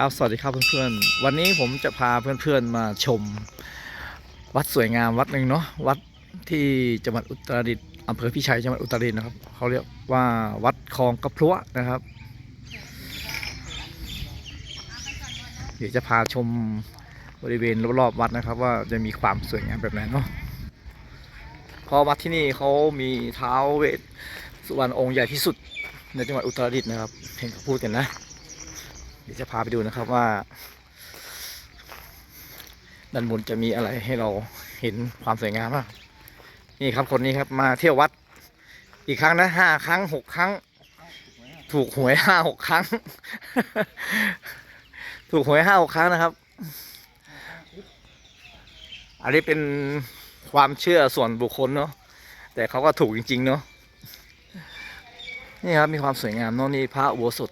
ครับสวัสดีครับเพื่อนๆ วันนี้ผมจะพาเพื่อนๆมาชม วัดสวยงามวัดหนึ่งเนาะวัดที่จังหวัดอุตรดิตถ์อำเภอพิชัยจังหวัดอุตรดิตถ์นะครับเขาเรียกว่าวัดคลองกระพลัวนะครับ เดี๋ยวจะพาชมบริเวณรอบๆวัดนะครับ ว่าจะมีความสวยงามแบบไหนเนาะเพราะวัดที่นี่เขามีเท้าเวสสุวรรณองค์ใหญ่ที่สุดในจังหวัดอุตรดิตถ์นะครับเห็นเขาพูดกันนะ เดี๋ยวจะพาไปดูนะครับว่า ด้านบนจะมีอะไรให้เราเห็นความสวยงามบ้างนี่ครับคนนี้ครับมาเที่ยววัด อีกครั้งนะห้าครั้งหกครั้ง ถูกหวยห้าหกครั้ง ถูกหวยห้าหกครั้งนะครับ อันนี้เป็นความเชื่อส่วนบุคคลเนาะแต่เขาก็ถูกจริง ๆ เนาะนี่ครับมีความสวยงามเนาะนี่พระอุโบสถ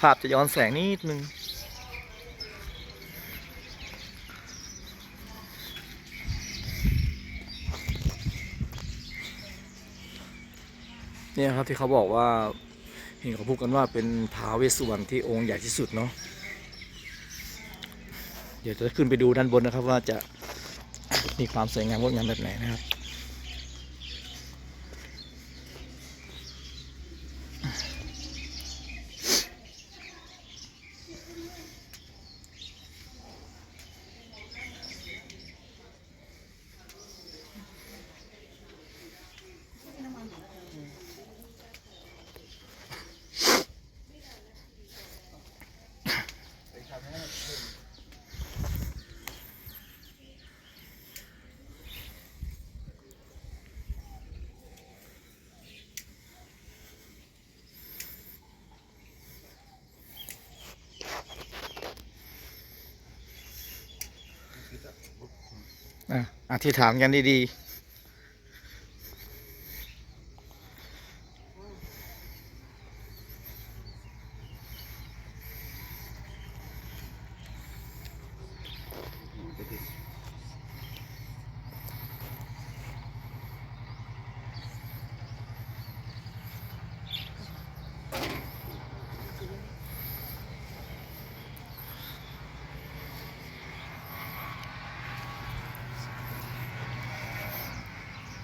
ภาพจะย้อนแสงนิดนึงเนี่ยครับที่เขาบอกว่าเห็นเขาพูดกันว่าเป็นท้าวเวสสุวรรณที่องค์ใหญ่ที่สุดเนาะเดี๋ยวจะขึ้นไปดูด้านบนนะครับว่าจะมีความสวยงามงดงามแบบไหนนะครับ อธิษฐานกันดีๆ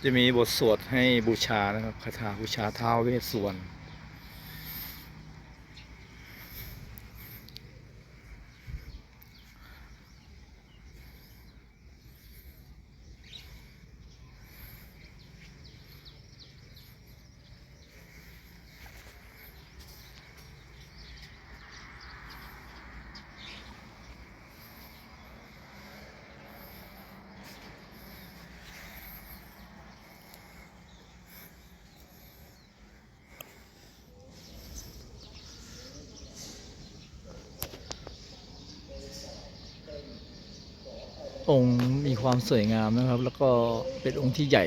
จะมีบทสวดให้บูชานะครับคาถาบูชาท้าวเวสสวรรณ องค์มีความสวยงามนะครับ แล้วก็เป็นองค์ที่ใหญ่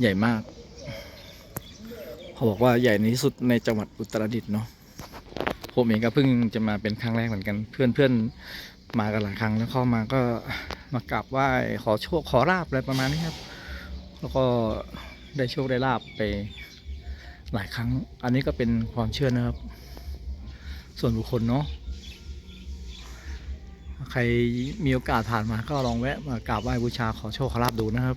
ใหญ่มาก เขาบอกว่าใหญ่ที่สุดในจังหวัดอุตรดิตถ์เนาะผมเองก็เพิ่งจะมาเป็นครั้งแรกเหมือนกัน เพื่อนเพื่อนๆมากันหลายครั้งแล้วเข้ามาก็มากราบไหว้ขอโชคขอลาบอะไรประมาณนี้ครับ แล้วก็ได้โชคได้ลาบไปหลายครั้ง อันนี้ก็เป็นความเชื่อนะครับ ส่วนบุคคลเนาะ ใครมีโอกาสผ่านมาก็ลองแวะมากราบไหว้บูชาขอโชคขอลาบดูนะครับ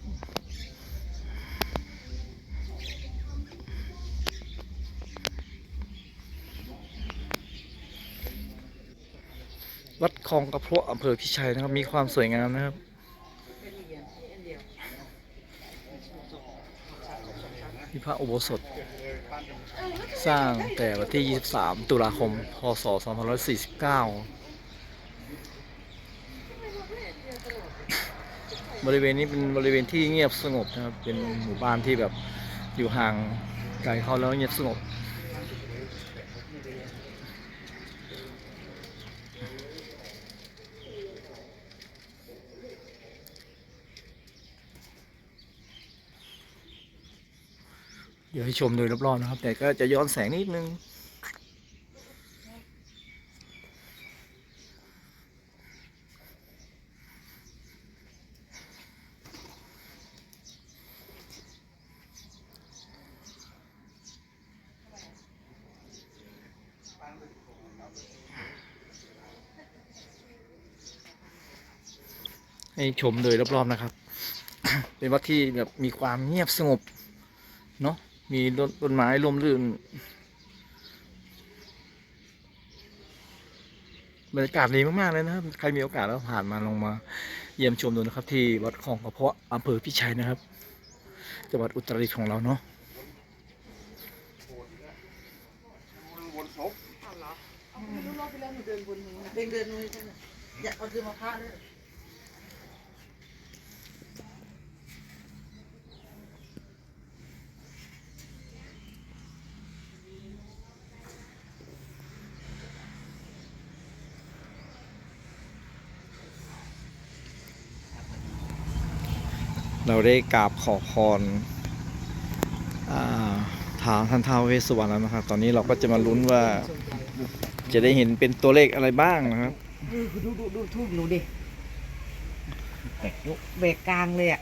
วัดคลองกระเพาะอำเภอพิชัยนะครับ มีความสวยงามนะครับ มีพระอุโบสถ สร้างแต่วันที่ 23 ตุลาคม พศ 2549 บริเวณนี้เป็นบริเวณที่เงียบสงบนะครับ เป็นหมู่บ้านที่แบบอยู่ห่างไกลเขาแล้วเงียบสงบเดี๋ยวให้ชมโดยรอบๆนะครับ แต่ก็จะย้อนแสงนิดนึง ให้ชมโดยรอบๆนะครับ เป็นวัดที่แบบมีความเงียบสงบเนาะมีต้นต้นไม้ร่มรื่นบรรยากาศดีมากๆเลยนะครับ ใครมีโอกาสแล้วผ่านมาลงมาเยี่ยมชมดูนะครับ ที่วัดคลองกระเพาะอำเภอพิชัยนะครับจังหวัดอุตรดิตถ์ของเราเนาะไม่รู้รอบที่แล้วหนูเดินบนนี้นะเดินเดินเลยใช่ไหมอยากเอาเดินมาพระเลย เราได้กราบขอพรอ่าทางท่านท้าวเวสสุวรรณแล้วนะครับ ตอนนี้เราก็จะมาลุ้นว่า จะได้เห็นเป็นตัวเลขอะไรบ้างนะครับดูดูดูดูทูบหนูดิเบรกกลางเลยอะ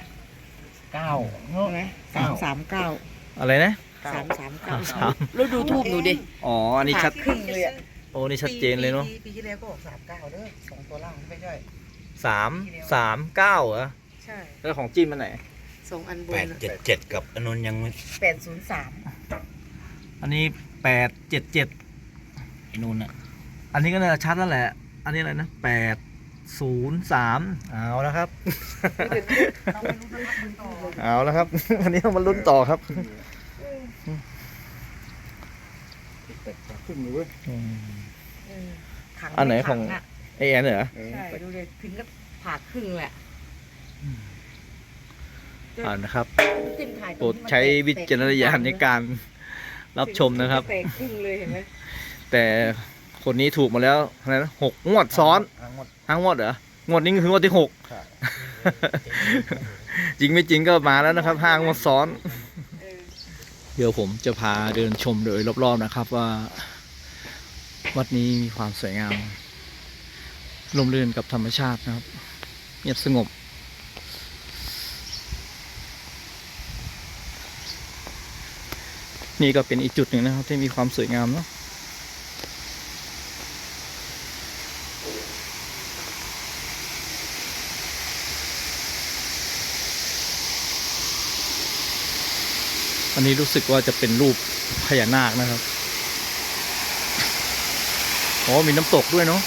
เก้าใช่ไหมสามสามเก้าอะไรนะสามสามเก้าสามแล้วดูทูบหนูดิ อ๋อ อันนี้ชัดขาครึ่งเลยอะโอ้นี่ชัดเจนเลยเนาะปีปีที่แล้วก็ออกสามเก้าเด้อสองตัวล่างไม่ใช่สามสามเก้าเหรอ ใช่แล้วของจิ้มมันไหน สองอันบแปนดเจ็ดเจ็ดกับอนนท์ยังไม่แปดศูนย์สามอันนี้แปดเจ็ดเจ็ดไอ้นู่นอะอันนี้ก็น่าจะชัดแล้วแหละ อันนี้อะไรนะแปดศูนย์สามเอาแล้วครับ เราไม่รู้จะนับมือต่อเอาแล้วครับ อันนี้เรามาลุ้นต่อครับขึ้นเลยเว้ยอืม เออขังอันไหนของ ขัะไอแอนเหรอเออใช่ ดูเลยถึงก็ผ่าครึ่งแหละ อ่านะครับจิ้มถ่ายตโปรงดที่มันใช้วิจารณญาณในการรับชมนะครับ แตกครึ่งเลยเห็นไหมแต่คนนี้ถูกมาแล้วอะไรนะหกงวดซ้อนทั้งหมดทั้งงวดเหรองวดนี้คืองวดที่หกครับจริงไม่จริงก็มาแล้วนะครับห้างวดซ้อน เออเดี๋ยวผมจะพาเดินชมโดยรอบๆนะครับว่า วัดนี้มีความสวยงามลมรื่นกับธรรมชาตินะครับ เงียบสงบ นี่ก็เป็นอีกจุดหนึ่งนะครับ ที่มีความสวยงามเนาะอันนี้รู้สึกว่าจะเป็นรูปพญานาคนะครับ อ๋อ มีน้ำตกด้วยเนาะ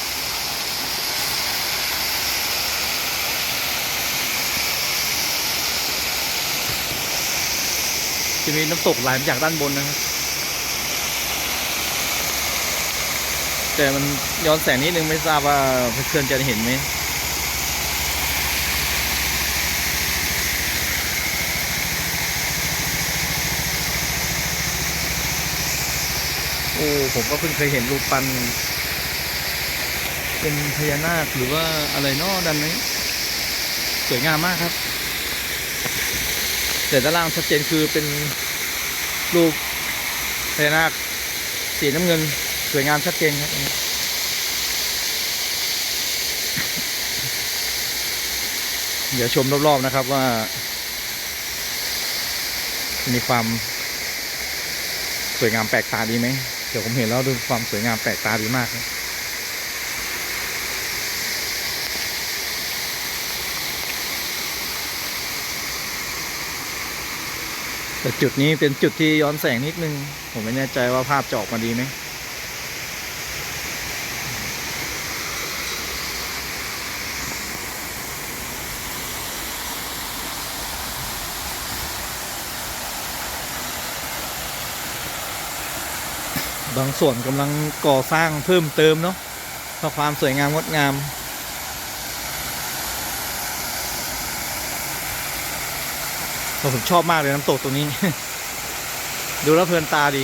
จะมีน้ำตกไหลมาจากด้านบนนะครับ แต่มันย้อนแสงนิดนึงไม่ทราบว่าเพื่อนจะเห็นไหมโอ้ผมก็เพิ่งเคยเห็นรูปปั้นเป็นพญานาคหรือว่าอะไรนอดันนี้สวยงามมากครับ แต่ด้านล่างชัดเจนคือเป็นรูปพญานาคสีน้ำเงินสวยงามชัดเจนครับเดี๋ยวชมรอบๆนะครับว่า มีความสวยงามแปลกตาดีไหมเดี๋ยวผมเห็นแล้วดูความสวยงามแปลกตาดีมากนะ แต่จุดนี้เป็นจุดที่ย้อนแสงนิดนึง ผมไม่แน่ใจว่าภาพจะออกมาดีไหมบางส่วนกำลังก่อสร้างเพิ่มเติมเนาะเพื่อความสวยงามงดงาม ผมชอบมากเลยน้ำตกตรงนี้ ดูแล้วเพลินตาดี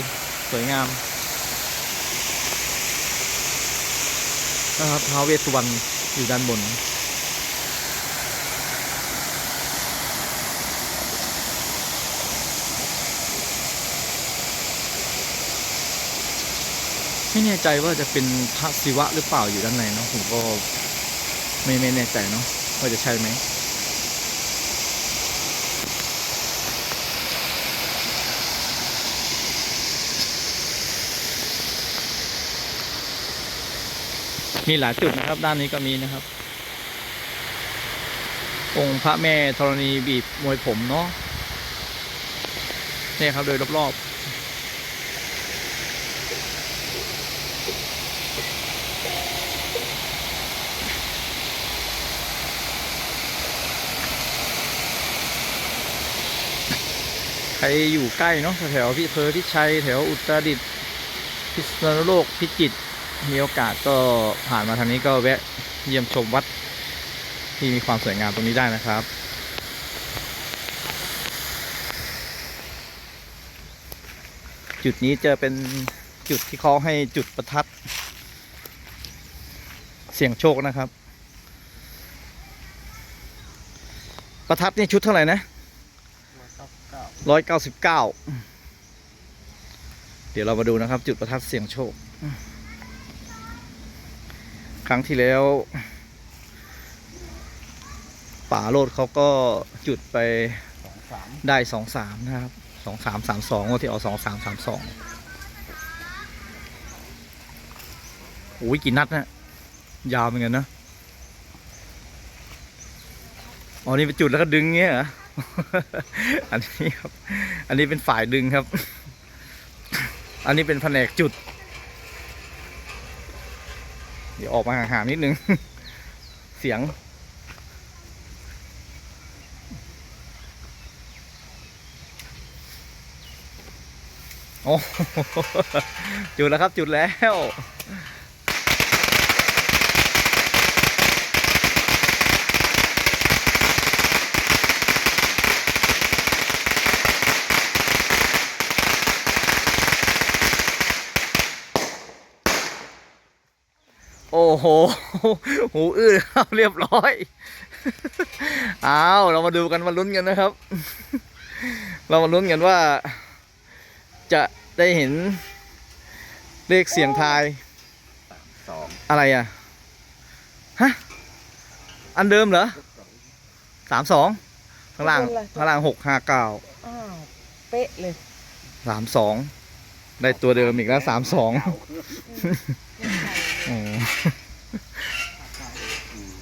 สวยงามนะครับท้าวเวสสุวรรณอยู่ด้านบน ไม่แน่ใจว่าจะเป็นพระศิวะหรือเปล่าอยู่ด้านในเนาะผมก็ไม่ไม่แน่ใจเนาะว่าจะใช่ไหม มีหลายจุดนะครับ ด้านนี้ก็มีนะครับ องค์พระแม่ธรณีบีบมวยผมเนาะเนี่ยครับโดยรอบๆใครอยู่ใกล้เนาะแถวพี่เพอพิชัยแถวอุตรดิตถ์พิษณุโลกพิจิตร มีโอกาสก็ผ่านมาทางนี้ก็แวะเยี่ยมชมวัดที่มีความสวยงามตรงนี้ได้นะครับ จุดนี้จะเป็นจุดที่เขาให้จุดประทัด เสี่ยงโชคนะครับ ประทัดนี่ชุดเท่าไหร่นะร้อยเก้าสิบเก้าเดี๋ยวเรามาดูนะครับ จุดประทัดเสี่ยงโชค ครั้งที่แล้ว ป่าโรดเขาก็จุดไปสองสามได้สองสามนะครับสองสามสามสองที่เอาสองสามสามสองโอ้ยกี่นัดนะยาวเหมือนกันนะอ๋อนี่ไปจุดแล้วก็ดึงเงี้ยเหรออันนี้ครับ อันนี้เป็นฝ่ายดึงครับ อันนี้เป็นแผนกจุด เดี๋ยวออกมาห่างๆนิดนึง เสียง โอ้จุดแล้วครับจุดแล้ว โอ้โห หูอื้อครับเรียบร้อยอ้าวเรามาดูกันมาลุ้นกันนะครับ เรามาลุ้นกันว่า จะได้เห็น เลขเสียงทาย สองอะไรอะ ฮะ อันเดิมเหรอสามสองข้างล่างข้างล่างหกห้าเก้าอ้าว เป๊ะเลยสามสองได้ตัวเดิมอีกแล้วสามสอง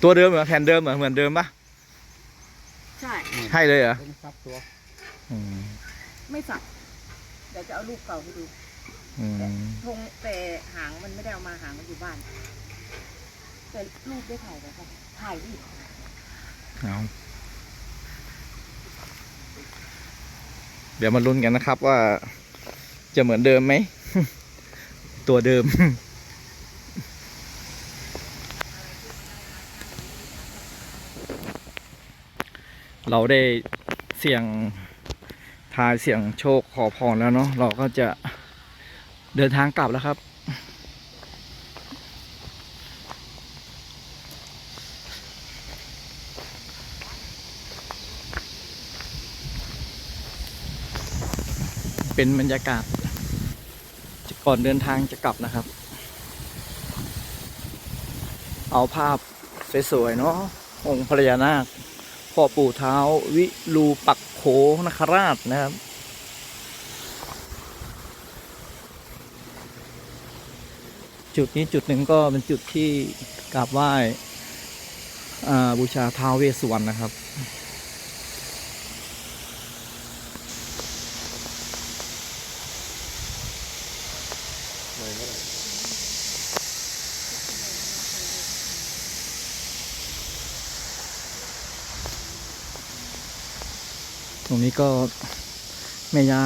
ตัวเดิมเหรอแผ่นเดิมเหรอเหมือนเดิมปะใช่ ใช่เลยเหรอเป็นซับตัวอืมไม่สับเดี๋ยวจะเอารูปเก่าให้ดูอืมธงแต่หางมันไม่ได้เอามาหางมันอยู่บ้านแต่รูปได้ถ่ายแล้วค่ะถ่ายดิเอาเดี๋ยวมาลุ้นกันนะครับว่าจะเหมือนเดิมไหม ตัวเดิม เราได้เสี่ยงทายเสี่ยงโชคขอพรแล้วเนาะเราก็จะเดินทางกลับแล้วครับ เป็นบรรยากาศก่อนเดินทางจะกลับนะครับ เอาภาพสวยๆเนาะ องค์พญานาคพ่อปู่เท้าวิรูปักโขนคราชนะครับจุดนี้จุดหนึ่งก็เป็นจุดที่กราบไหว้บูชาท้าวเวสสุวรรณนะครับ ตรงนี้ก็แม่ย่า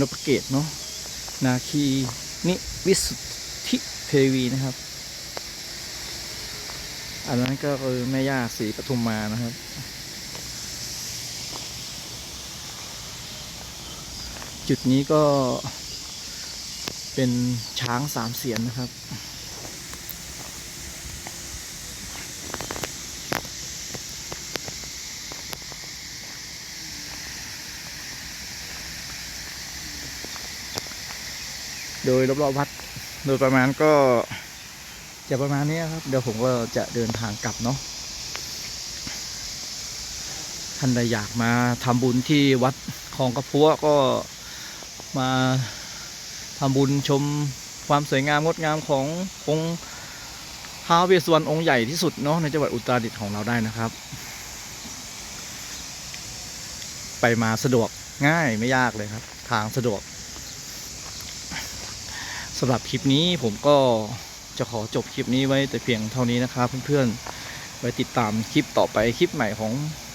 นพเกตเนาะนาคีนิวิสุทธิเทวีนะครับ อันนั้นก็คือแม่ย่าศรีปทุมมานะครับ จุดนี้ก็เป็นช้างสามเสียนนะครับ โดยรอบๆวัด โดยประมาณก็จะประมาณนี้ครับ เดี๋ยวผมก็จะเดินทางกลับเนาะท่านใดอยากมาทำบุญที่วัดคลองกระพัวก็มาทำบุญชมความสวยงามงดงามขององค์ท้าวเวสสวรรณองค์ใหญ่ที่สุดเนาะในจังหวัดอุตรดิตถ์ของเราได้นะครับ ไปมาสะดวกง่ายไม่ยากเลยครับ ทางสะดวก สำหรับคลิปนี้ผมก็จะขอจบคลิปนี้ไว้แต่เพียงเท่านี้นะครับเพื่อนๆไว้ติดตามคลิปต่อไปคลิปใหม่ของ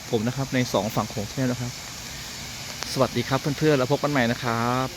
ผมนะครับในสองฝั่งโขงแค่นะครับ สวัสดีครับเพื่อนๆแล้วพบกันใหม่นะครับ